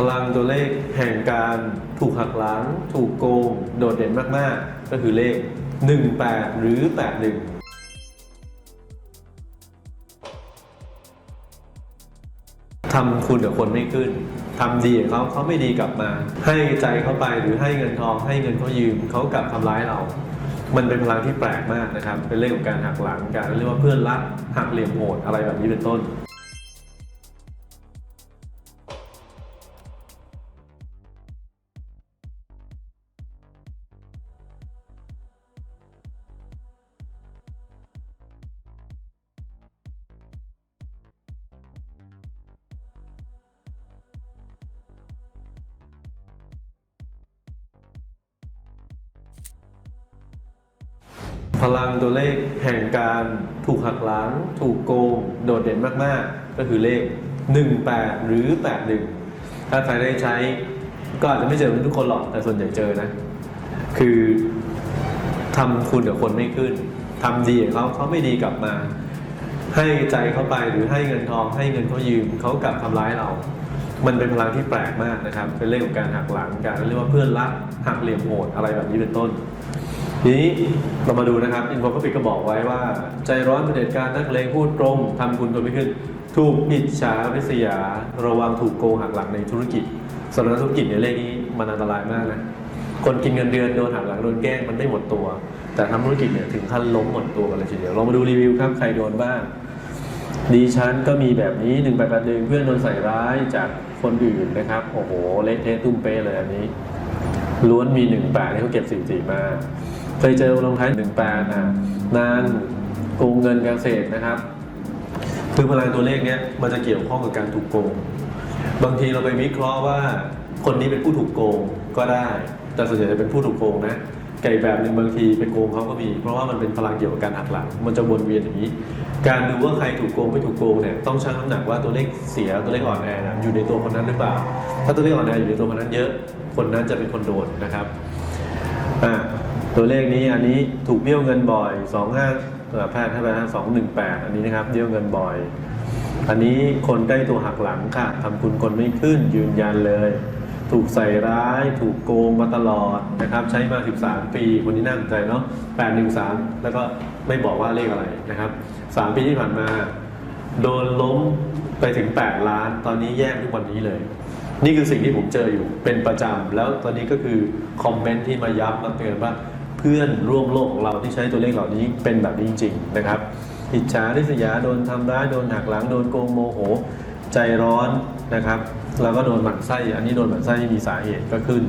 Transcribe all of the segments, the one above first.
พลังตัวเลขแห่งการถูกหักหลังถูกโกง โดดเด่นมาก ๆ ก็คือเลข 18 หรือ 81ทำคุณกับคนไม่ขึ้น ทำดีเขาเขาไม่ดีกลับมา ให้ใจเขาไปหรือให้เงินทอง ให้เงินเขายืมเขากลับทำร้ายเรา มันเป็นพลังที่แปลกมากนะครับ เป็นเรื่องของการหักหลังการเรียกว่าเพื่อนรักหักเหลี่ยมโหดอะไรแบบนี้เป็นต้น พลังตัวเลขแห่งการถูกหักหลังถูกโกง โดดเด่นมากๆ ก็คือเลข 18 หรือ 81 ถ้าใครได้ใช้ก็อาจจะไม่เจอทุกคนหรอกแต่ส่วนใหญ่เจอนะ คือทำคุณกับคนไม่ขึ้นทำดีเขาเขาไม่ดีกลับมา ให้ใจเขาไปหรือให้เงินทอง ให้เงินเขายืมเขากลับทำร้ายเรา มันเป็นพลังที่แปลกมากนะครับ เป็นเรื่องของการหักหลังการเรียกว่าเพื่อนรักหักเหลี่ยมโหดอะไรแบบนี้เป็นต้น ทีนี้เรามาดูนะครับอินโฟกราฟิกก็บอกไว้ว่า ใจร้อนเป็นเด็จการนักเลงพูดตรงทำคุณตัวไม่ขึ้น ถูกอิจฉาริษยา ระวังถูกโกงหักหลังในธุรกิจสำหรับธุรกิจในยเลขนี้มันอันตรายมากนะคนกินเงินเดือนโดนหักหลังโดนแกล้งมันไม่หมดตัว แต่ทำธุรกิจเนี่ยถึงขั้นล้มหมดตัวกันเลยทีเดียวเรามาดูรีวิวครับใครโดนบ้างดิฉันก็มีแบบนี้หนึ่งแปดแปดหนึ่งเพื่อนโดนใส่ร้ายจากคนอื่นนะครับ โอ้โหเละเทะตุ้มเป๊ะเลยอันนี้ ล้วนมีหนึ่งแปดที่เขาเก็บสี่สี่มา เคยเจอลงท้ายหนึ่งแปดอะนานโกงเงินการเกษตรนะครับ คือพลังตัวเลขเนี้ยมันจะเกี่ยวข้องกับการถูกโกง บางทีเราไปวิเคราะห์ว่าคนนี้เป็นผู้ถูกโกงก็ได้ แต่ส่วนใหญ่จะเป็นผู้ถูกโกงนะไก่แบบหนึ่งบางทีไปโกงเขาก็มี เพราะว่ามันเป็นพลังเกี่ยวกับการหักหลัง มันจะวนเวียนอย่างนี้ การดูว่าใครถูกโกงไม่ถูกโกงเนี่ยต้องชั่งน้ำหนักว่าตัวเลขเสียตัวเลขอ่อนแอนะอยู่ในตัวคนนั้นหรือเปล่า ถ้าตัวเลขอ่อนแออยู่ในตัวคนนั้นเยอะ คนนั้นจะเป็นคนโดนนะครับอ่า ตัวเลขนี้อันนี้ถูกเบี้ยวเงินบ่อย 2 5แพทย์ให้ไปนะ218 อันนี้นะครับเบี้ยวเงินบ่อย อันนี้คนใกล้ตัวหักหลังค่ะทำคุณคนไม่ขึ้นยืนยันเลย ถูกใส่ร้าย ถูกโกงมาตลอดนะครับ ใช้มา 13 ปี คนนี้น่าสนใจเนาะ813 แล้วก็ไม่บอกว่าเลขอะไรนะครับ 3 ปีที่ผ่านมา โดนล้มไปถึง 8 ล้าน ตอนนี้แย่ทุกวันนี้เลยนี่คือสิ่งที่ผมเจออยู่เป็นประจำ แล้วตอนนี้ก็คือคอมเมนต์ที่มาย้ำมาเตือนว่า พื่อนร่วมโลกของเราที่ใช้ตัวเลขเหล่านี้เป็นแบบนี้จริงๆนะครับอิจฉาริษยาโดนทำร้ายโดนหักหลังโดนโกงโมโห ใจร้อนนะครับ แล้วก็โดนหมั่นไส้อันนี้โดนหมั่นไส้ที่มีสาเหตุก็ขึ้น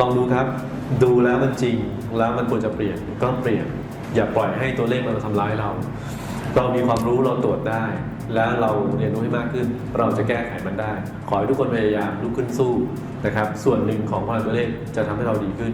ลองดูครับ ดูแล้วมันจริงแล้วมันควรจะเปลี่ยนก็เปลี่ยน อย่าปล่อยให้ตัวเลขมันมาทำร้ายเรา เรามีความรู้เราตรวจได้ แล้วเราเรียนรู้ให้มากขึ้น เราจะแก้ไขมันได้ ขอให้ทุกคนพยายามลุกขึ้นสู้นะครับ ส่วนหนึ่งของพลังตัวเลขจะทำให้เราดีขึ้น